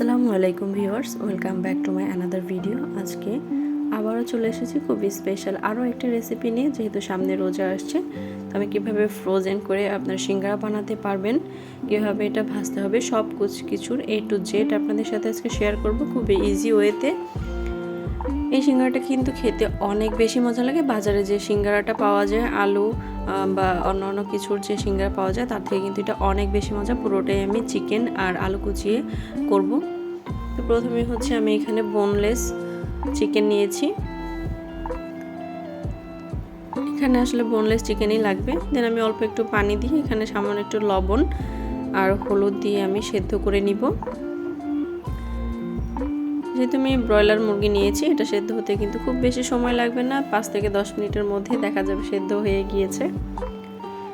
আসসালামু আলাইকুম viewers, welcome back to my another video. আজকে আবারও চলে এসেছি খুবই স্পেশাল আরও একটা রেসিপি নিয়ে, যেহেতু সামনে রোজা আসছে। তো আমি কীভাবে ফ্রোজেন করে আপনার সিঙ্গারা বানাতে পারবেন, কীভাবে এটা ভাজতে হবে সব কুচ কিছুর এ টু জেড আপনাদের সাথে আজকে শেয়ার করব খুবই ইজি ওয়েতে এই সিঙ্গারাটা কিন্তু খেতে অনেক বেশি মজা লাগে। বাজারে যে সিঙ্গারাটা পাওয়া যায়, আলু বা অন্য অন্য কিছুর যে সিঙ্গারা পাওয়া যায়, তার থেকে কিন্তু এটা অনেক বেশি মজা। পুরোটাই আমি চিকেন আর আলু কুচিয়ে করব। তো প্রথমে হচ্ছে আমি এখানে বোনলেস চিকেন নিয়েছি। এখানে আসলে বোনলেস চিকেনই লাগবে। দেন আমি অল্প একটু পানি দিয়ে এখানে সামান্য একটু লবণ আর হলুদ দিয়ে আমি সেদ্ধ করে নিব। যেহেতু আমি ব্রয়লার মুরগি নিয়েছি, এটা সেদ্ধ হতে কিন্তু খুব বেশি সময় লাগবে না। পাঁচ থেকে দশ মিনিটের মধ্যে দেখা যাবে সেদ্ধ হয়ে গিয়েছে।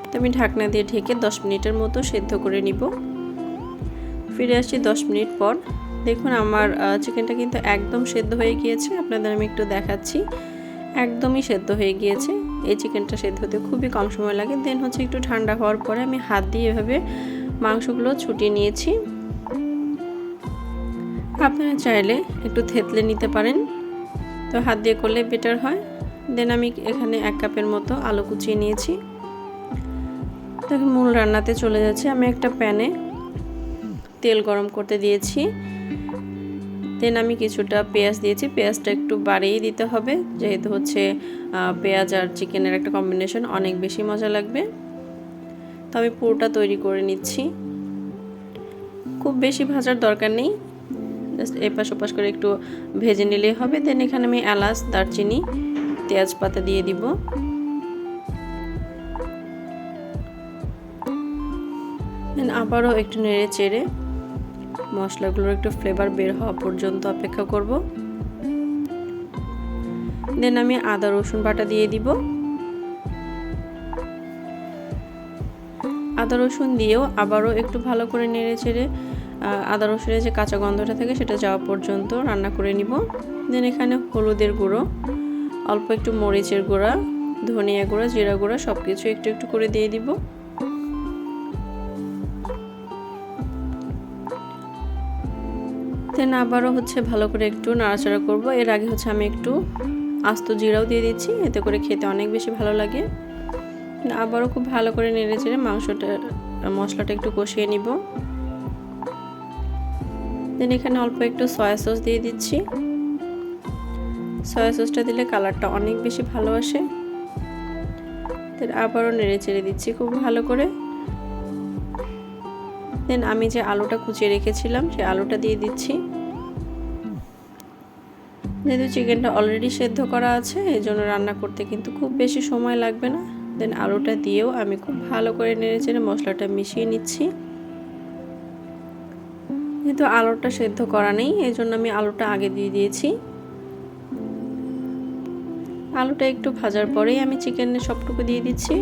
তো আমি ঢাকনা দিয়ে ঢেকে দশ মিনিটের মতো সেদ্ধ করে নিব। ফিরে আসছি দশ মিনিট পর। দেখুন, আমার চিকেনটা কিন্তু একদম সেদ্ধ হয়ে গিয়েছে। আপনাদের আমি একটু দেখাচ্ছি। একদমই সেদ্ধ হয়ে গিয়েছে। এই চিকেনটা সেদ্ধ হতে খুবই কম সময় লাগে। দেন হচ্ছে একটু ঠান্ডা হওয়ার পরে আমি হাত দিয়ে এভাবে মাংসগুলো ছুটিয়ে নিয়েছি। আপনারা চাইলে একটু থেতলে নিতে পারেন। তো হাত দিয়ে করলে বেটার হয়। দেন আমি এখানে এক কাপের মতো আলু কুচিয়ে নিয়েছি। তখন মূল রান্নাতে চলে যাচ্ছে। আমি একটা প্যানে তেল গরম করতে দিয়েছি। দেন আমি কিছুটা পেঁয়াজ দিয়েছি। পেঁয়াজটা একটু বাড়িয়ে দিতে হবে। যেহেতু হচ্ছে পেঁয়াজ আর চিকেনের একটা কম্বিনেশন অনেক বেশি মজা লাগবে। তো আমি পুরোটা তৈরি করে নিচ্ছি। খুব বেশি ভাজার দরকার নেই। জাস্ট এপাশ ওপাশ করে একটু ভেজে নিলেই হবে। দেন এখানে আমি এলাচ, দারচিনি, তেজপাতা দিয়ে দিব। দেন আবারও একটু নেড়ে চেড়ে মশলাগুলোর একটু ফ্লেভার বের হওয়া পর্যন্ত অপেক্ষা করব। দেন আমি আদা, রসুন বাটা দিয়ে দিব। আদা, রসুন দিয়েও আবারও একটু ভালো করে নেড়ে চেড়ে আদা রসুনের যে কাঁচা গন্ধটা থাকে সেটা যাওয়া পর্যন্ত রান্না করে নিব। দেন এখানে হলুদের গুঁড়ো, অল্প একটু মরিচের গুঁড়া, ধনিয়া গুঁড়া, জিরা গুঁড়া সব কিছু একটু একটু করে দিয়ে দিব। দেন আবারও হচ্ছে ভালো করে একটু নাড়াচাড়া করব। এর আগে হচ্ছে আমি একটু আস্ত জিরাও দিয়ে দিচ্ছি, এতে করে খেতে অনেক বেশি ভালো লাগে। আবারও খুব ভালো করে নেড়ে চেড়ে মাংসটা, মশলাটা একটু কষিয়ে নিব। দেন এখানে অল্প একটু সয়া সস দিয়ে দিচ্ছি। সয়া সসটা দিলে কালারটা অনেক বেশি ভালো আসে। দেন আবারও নেড়ে চেড়ে দিচ্ছি খুব ভালো করে। দেন আমি যে আলুটা কুচিয়ে রেখেছিলাম, সেই আলুটা দিয়ে দিচ্ছি। যেহেতু চিকেনটা অলরেডি সেদ্ধ করা আছে, এই জন্য রান্না করতে কিন্তু খুব বেশি সময় লাগবে না। দেন আলুটা দিয়েও আমি খুব ভালো করে নেড়ে চেড়ে মশলাটা মিশিয়ে নিচ্ছি। যেহেতু আলুটা সেদ্ধ করা নেই, এই জন্য আমি আলুটা আগে দিয়ে দিয়েছি। আলুটা একটু ভাজার পরেই আমি চিকেনের সবটুকু দিয়ে দিচ্ছি।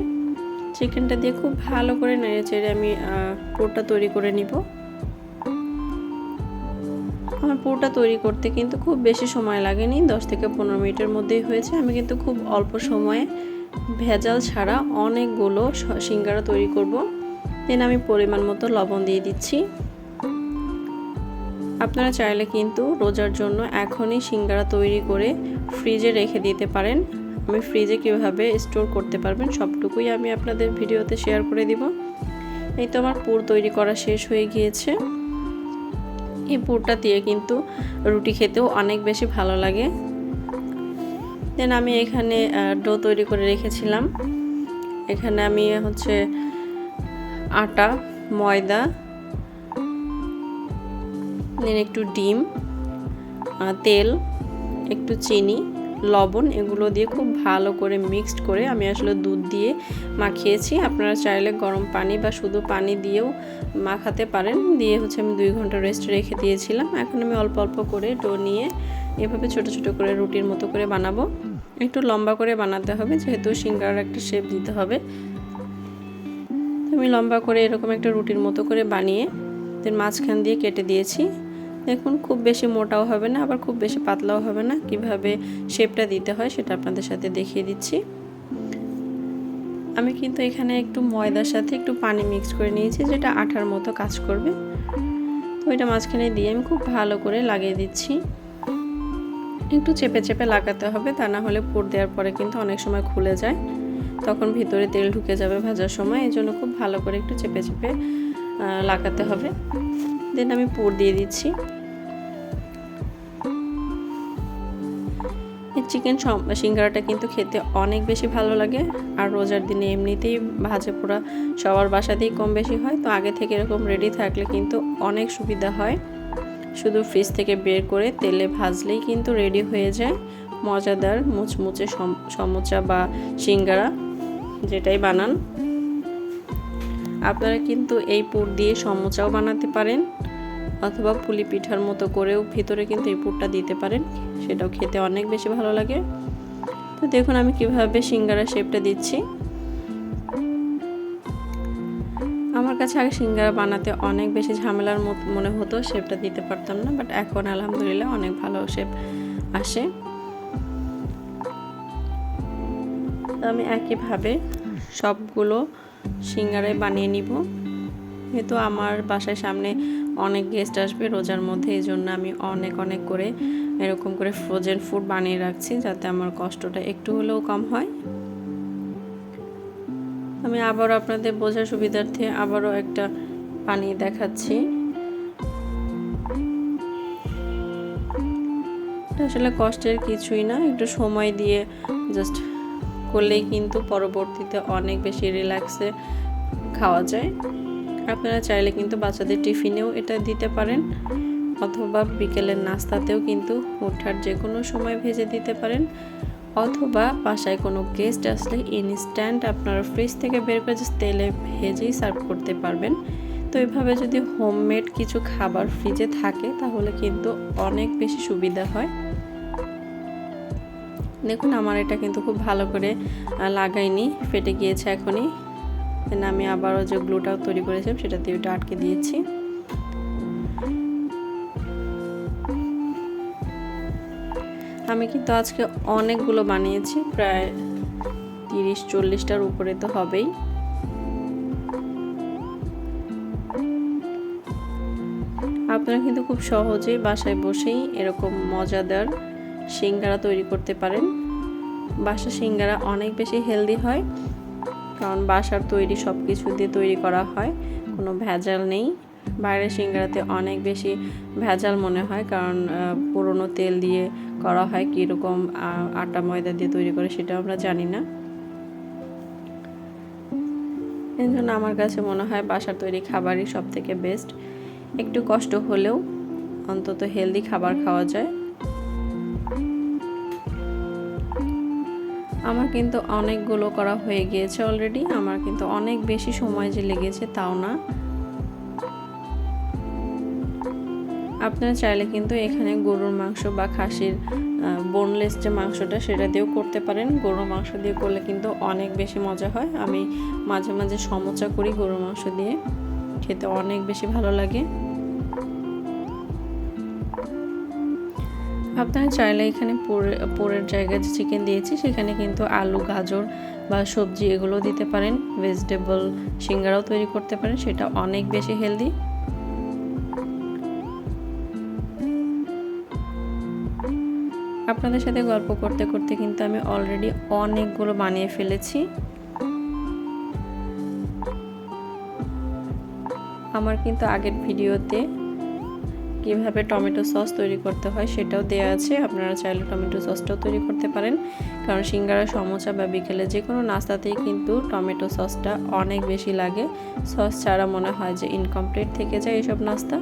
চিকেনটা দিয়ে খুব ভালো করে নেড়ে চেড়ে আমি পুরোটা তৈরি করে নিব। আমার পুরোটা তৈরি করতে কিন্তু খুব বেশি সময় লাগেনি, দশ থেকে পনেরো মিনিটের মধ্যেই হয়েছে। আমি কিন্তু খুব অল্প সময়ে ভেজাল ছাড়া অনেকগুলো সিঙ্গারা তৈরি করব। দেন আমি পরিমাণ মতো লবণ দিয়ে দিচ্ছি। আপনারা চাইলে কিন্তু রোজার জন্য এখনই সিঙ্গারা তৈরি করে ফ্রিজে রেখে দিতে পারেন। আমি ফ্রিজে কীভাবে স্টোর করতে পারবেন সবটুকুই আমি আপনাদের ভিডিওতে শেয়ার করে দিব। এই তো আমার পুর তৈরি করা শেষ হয়ে গিয়েছে। এই পুরটা দিয়ে কিন্তু রুটি খেতেও অনেক বেশি ভালো লাগে। দেন আমি এখানে ডো তৈরি করে রেখেছিলাম। এখানে আমি হচ্ছে আটা, ময়দা দেন একটু ডিম তেল, একটু চিনি, লবণ এগুলো দিয়ে খুব ভালো করে মিক্সড করে আমি আসলে দুধ দিয়ে মাখিয়েছি। আপনারা চাইলে গরম পানি বা শুধু পানি দিয়েও মাখাতে পারেন। দিয়ে হচ্ছে আমি দুই ঘণ্টা রেস্ট রেখে দিয়েছিলাম। এখন আমি অল্প অল্প করে ডো নিয়ে এভাবে ছোট ছোট করে রুটির মতো করে বানাবো। একটু লম্বা করে বানাতে হবে, যেহেতু সিঙ্গার একটা শেপ দিতে হবে। আমি লম্বা করে এরকম একটা রুটির মতো করে বানিয়ে মাঝখান দিয়ে কেটে দিয়েছি। দেখুন, খুব বেশি মোটাও হবে না, আবার খুব বেশি পাতলাও হবে না। কীভাবে শেপটা দিতে হয় সেটা আপনাদের সাথে দেখিয়ে দিচ্ছি। আমি কিন্তু এখানে একটু ময়দার সাথে একটু পানি মিক্স করে নিয়েছি, যেটা আঠার মতো কাজ করবে। তো ওইটা মাঝখানে দিয়ে আমি খুব ভালো করে লাগিয়ে দিচ্ছি। একটু চেপে চেপে লাগাতে হবে, তা না হলে পুর দেওয়ার পরে কিন্তু অনেক সময় খুলে যায়। তখন ভিতরে তেল ঢুকে যাবে ভাজার সময়, এই জন্য খুব ভালো করে একটু চেপে চেপে লাগাতে হবে। দেন আমি পুর দিয়ে দিচ্ছি। চিকেন সিঙ্গারাটা কিন্তু খেতে অনেক বেশি ভালো লাগে। আর রোজার দিনে এমনিতেই ভাজে পোড়া সবার বাসাতেই কম বেশি হয়, তো আগে থেকে এরকম রেডি থাকলে কিন্তু অনেক সুবিধা হয়। শুধু ফ্রিজ থেকে বের করে তেলে ভাজলেই কিন্তু রেডি হয়ে যায়। মজাদার মুচমুচে সমোচা বা সিঙ্গারা, যেটাই বানান। আপনারা কিন্তু এই পুর দিয়ে সমোচাও বানাতে পারেন, অথবা পুলি পিঠার মতো করেও ভিতরে কিন্তু এই পুরটা দিতে পারেন। সেটাও খেতে অনেক বেশি ভালো লাগে। তো দেখুন আমি কীভাবে সিঙ্গারা শেপটা দিচ্ছি। আমার কাছে আগে সিঙ্গারা বানাতে অনেক বেশি ঝামেলার মনে হতো, শেপটা দিতে পারতাম না বাট এখন আলহামদুলিল্লাহ অনেক ভালো শেপ আসে। আমি একইভাবে সবগুলো সিঙ্গারাই বানিয়ে নিব। যেহেতু আমার বাসায় সামনে অনেক গেস্ট আসবে রোজার মধ্যে, এই জন্য আমি অনেক অনেক করে এরকম করে ফ্রোজেন ফুড বানিয়ে রাখছি যাতে আমার কষ্টটা একটু হলেও কম হয়। আমি আবারও আপনাদের বোঝার সুবিধার্থে আবারও একটা বানিয়ে দেখাচ্ছি। আসলে কষ্টের কিছুই না, একটু সময় দিয়ে জাস্ট করলেই কিন্তু পরবর্তীতে অনেক বেশি রিল্যাক্সে খাওয়া যায়। আপনারা চাইলে কিন্তু বাচ্চাদের টিফিনেও এটা দিতে পারেন, অথবা বিকেলের নাস্তাতেও কিন্তু ওঠার যে কোনো সময় ভেজে দিতে পারেন, অথবা বাসায় কোনো গেস্ট আসলে ইনস্ট্যান্ট আপনারা ফ্রিজ থেকে বের করে তেলে ভেজেই সার্ভ করতে পারবেন। তো এইভাবে যদি হোমমেড কিছু খাবার ফ্রিজে থাকে, তাহলে কিন্তু অনেক বেশি সুবিধা হয়। দেখুন, আমার এটা কিন্তু খুব ভালো করে লাগাইনি, ফেটে গিয়েছে এখনই। দেন আমি আবারও যে গ্লুটাও তৈরি করেছিলাম, সেটা দিয়ে আটকে দিয়েছি। আমি কিন্তু আজকে অনেকগুলো বানিয়েছি, প্রায় তিরিশ চল্লিশটার উপরে তো হবেই। আপনারা কিন্তু খুব সহজেই বাসায় বসেই এরকম মজাদার সিঙ্গারা তৈরি করতে পারেন। বাসা সিঙ্গারা অনেক বেশি হেলদি হয়। কারণ বাসার তৈরি সব কিছু দিয়ে তৈরি করা হয়, কোনো ভেজাল নেই। বাইরের সিঙ্গারাতে অনেক বেশি ভেজাল মনে হয় কারণ পুরনো তেল দিয়ে করা হয় কীরকম আটা ময়দা দিয়ে তৈরি করে সেটা আমরা জানি না। এই জন্য আমার কাছে মনে হয় বাসার তৈরি খাবারই সব থেকে বেস্ট একটু কষ্ট হলেও অন্তত হেলদি খাবার খাওয়া যায়। আমার কিন্তু অনেকগুলো করা হয়ে গিয়েছে অলরেডি আমার কিন্তু অনেক বেশি সময় যে লেগেছে তাও না। আপনারা চাইলে কিন্তু এখানে গরুর মাংস বা খাসির বোনলেস যে মাংসটা সেটা দিয়েও করতে পারেন। গরুর মাংস দিয়ে করলে কিন্তু অনেক বেশি মজা হয়। আমি মাঝে মাঝে সমচা করি গরুর মাংস দিয়ে। খেতে অনেক বেশি ভালো লাগে। আপনারা চাইলে এখানে পোরের জায়গায় যে চিকেন দিয়েছি, সেখানে কিন্তু আলু, গাজর বা সবজি এগুলো দিতে পারেন। ভেজিটেবল সিঙ্গারাও তৈরি করতে পারেন, সেটা অনেক বেশি হেলদি আপনাদের সাথে গল্প করতে করতে কিন্তু আমি অলরেডি অনেকগুলো বানিয়ে ফেলেছি। আমার কিন্তু আগের ভিডিওতে কীভাবে টমেটো সস তৈরি করতে হয় সেটাও দেওয়া আছে। আপনারা চাইলে টমেটো সসটাও তৈরি করতে পারেন। কারণ সিঙ্গারা সমোসা বা বিকেলে যে কোনো নাস্তাতেই কিন্তু টমেটো সসটা অনেক বেশি লাগে। সস ছাড়া মনে হয় যে ইনকমপ্লিট থেকে যায় এসব নাস্তা।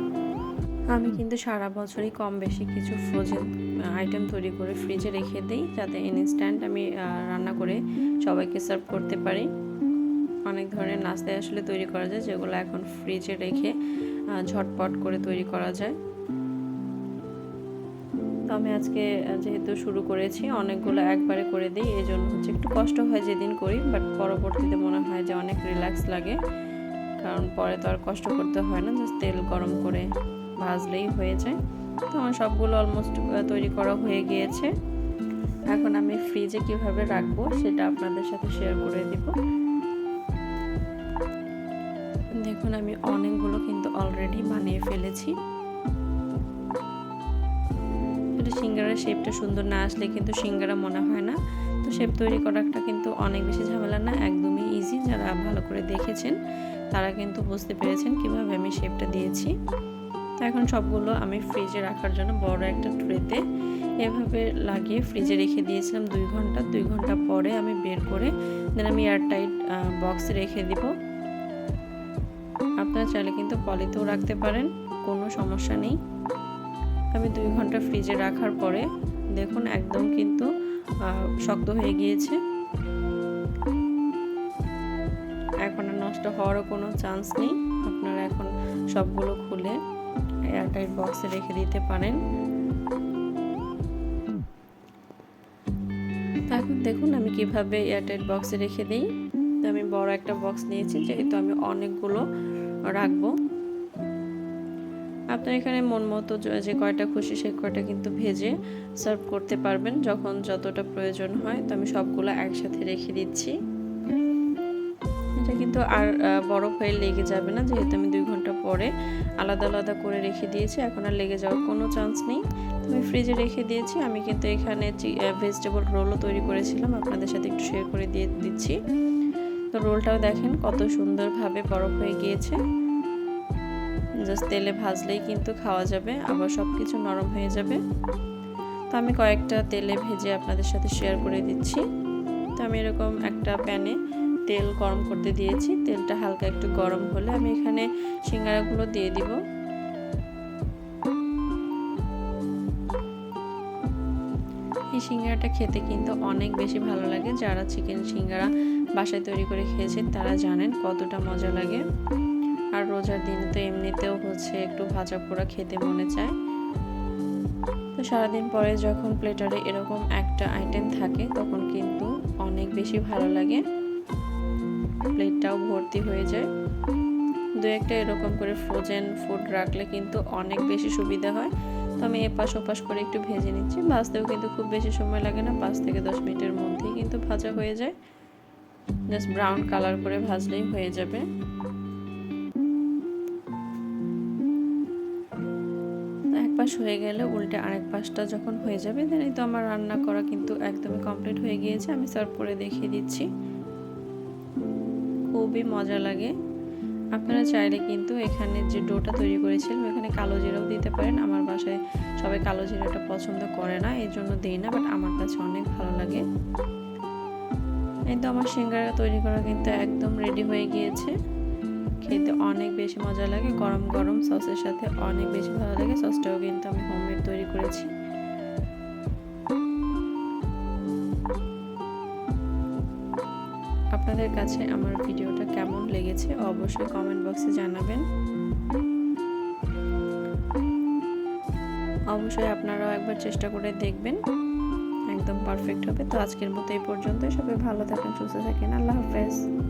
আমি কিন্তু সারা বছরই কম বেশি কিছু ফ্রোজেন আইটেম তৈরি করে ফ্রিজে রেখে দিই যাতে ইনস্ট্যান্ট আমি রান্না করে সবাইকে সার্ভ করতে পারি। অনেক ধরনের নাস্তায় আসলে তৈরি করা যায় যেগুলো এখন ফ্রিজে রেখে ঝটপট করে তৈরি করা যায়। তো আমি আজকে যেহেতু শুরু করেছি, অনেকগুলো একবারে করে দিই, এই জন্য হচ্ছে একটু কষ্ট হয় যেদিন করি বাট পরবর্তীতে মনে হয় যে অনেক রিল্যাক্স লাগে, কারণ পরে তো আর কষ্ট করতে হয় না জাস্ট তেল গরম করে ভাজলেই হয়ে যায়। তো আমার সবগুলো অলমোস্ট তৈরি করা হয়ে গিয়েছে। এখন আমি ফ্রিজে কীভাবে রাখব, সেটা আপনাদের সাথে শেয়ার করে দিব। দেখুন, আমি অনেকগুলো কিন্তু অলরেডি বানিয়ে ফেলেছি। সিঙ্গারার শেপটা সুন্দর না আসলে কিন্তু সিঙ্গারা মনে হয় না। তো শেপ তৈরি করাটা কিন্তু অনেক বেশি ঝামেলা না, একদমই ইজি যারা ভালো করে দেখেছেন, তারা কিন্তু বুঝতে পেরেছেন কীভাবে আমি শেপটা দিয়েছি। তো এখন সবগুলো আমি ফ্রিজে রাখার জন্য বড় একটা ট্রেতে এভাবে লাগিয়ে ফ্রিজে রেখে দিয়েছিলাম দুই ঘণ্টা। দুই ঘণ্টা পরে আমি বের করে দেন আমি এয়ারটাইট বক্সে রেখে দিব। আপনারা চাইলে কিন্তু পলিতেও রাখতে পারেন, কোনো সমস্যা নেই। আমি দুই ঘণ্টা ফ্রিজে রাখার পরে দেখুন একদম কিন্তু শক্ত হয়ে গিয়েছে। এখন আর নষ্ট হওয়ারও কোনো চান্স নেই। আপনারা এখন সবগুলো খুলে এয়ারটাইট বক্সে রেখে দিতে পারেন। এখন দেখুন আমি কীভাবে এয়ারটাইট বক্সে রেখে দিই। আমি বড় একটা বক্স নিয়েছি, যেহেতু আমি অনেকগুলো রাখব। আপনার এখানে মন মতো যে কয়টা খুশি সেই কয়টা কিন্তু ভেজে সার্ভ করতে পারবেন, যখন যতটা প্রয়োজন হয়। তো আমি সবগুলো একসাথে রেখে দিচ্ছি। এটা কিন্তু আর বরফ হয়ে লেগে যাবে না, যেহেতু আমি দুই ঘণ্টা পরে আলাদা আলাদা করে রেখে দিয়েছি, এখন আর লেগে যাওয়ার কোনো চান্স নেই। আমি ফ্রিজে রেখে দিয়েছি, আমি কিন্তু এখানে ভেজিটেবল রোলও তৈরি করেছিলাম, আপনাদের সাথে একটু শেয়ার করে দিয়ে দিচ্ছি। তো রোলটাও দেখেন কত সুন্দরভাবে বরফ হয়ে গিয়েছে। জাস্ট তেলে ভাজলেই কিন্তু খাওয়া যাবে, আবার সব কিছু নরম হয়ে যাবে। তো আমি কয়েকটা তেলে ভেজে আপনাদের সাথে শেয়ার করে দিচ্ছি। তো আমি এরকম একটা প্যানে তেল গরম করতে দিয়েছি, তেলটা হালকা একটু গরম হলে আমি এখানে সিঙ্গারাগুলো দিয়ে দিব। এই সিঙ্গারাটা খেতে কিন্তু অনেক বেশি ভালো লাগে, যারা চিকেন সিঙ্গারা বাসায় তৈরি করে খেয়েছেন তারা জানেন কতটা মজা লাগে। রোজার দিনে তো এমনিতেও হচ্ছে একটু ভাজা পোড়া খেতে মনে চায়। তো সারাদিন পরে যখন প্লেটারে এরকম একটা আইটেম থাকে, তখন কিন্তু অনেক বেশি ভালো লাগে। প্লেটটাও ভর্তি হয়ে যায়। দু একটা এরকম করে ফ্রোজেন ফুড রাখলে কিন্তু অনেক বেশি সুবিধা হয়। তো আমি এপাশ ওপাশ করে একটু ভেজে নিচ্ছি। ভাজতেও কিন্তু খুব বেশি সময় লাগে না, পাঁচ থেকে দশ মিনিটের মধ্যেই কিন্তু ভাজা হয়ে যায়। জাস্ট ব্রাউন কালার করে ভাজলেই হয়ে যাবে। পাশ হয়ে গেলে উল্টে আরেক পাশটা যখন হয়ে যাবে দেন তো আমার রান্না করা কিন্তু একদমই কমপ্লিট হয়ে গিয়েছে। আমি সার্ভ করে দেখিয়ে দিচ্ছি। খুবই মজা লাগে। আপনারা চাইলে কিন্তু এখানে যে ডোটা তৈরি করেছিলাম এখানে কালো জিরাও দিতে পারেন। আমার বাসায় সবাই কালো জিরাটা পছন্দ করে না, এই জন্য দিই না বাট আমার কাছে অনেক ভালো লাগে। এই তো আমার সিঙ্গারা তৈরি করা কিন্তু একদম রেডি হয়ে গিয়েছে। খেতে অনেক বেশি মজা লাগে। গরম গরম সসের সাথে অনেক বেশি ভালো লাগে। সসটাও কিন্তু আমি হোমমেড তৈরি করেছি। আপনাদের কাছে আমার ভিডিওটা কেমন লেগেছে অবশ্যই কমেন্ট বক্সে জানাবেন। অবশ্যই আপনারাও একবার চেষ্টা করে দেখবেন। একদম পারফেক্ট হবে। তো আজকের মতো এই পর্যন্তই। সবাই ভালো থাকেন, সুস্থ থাকেন। আল্লাহ হাফেজ।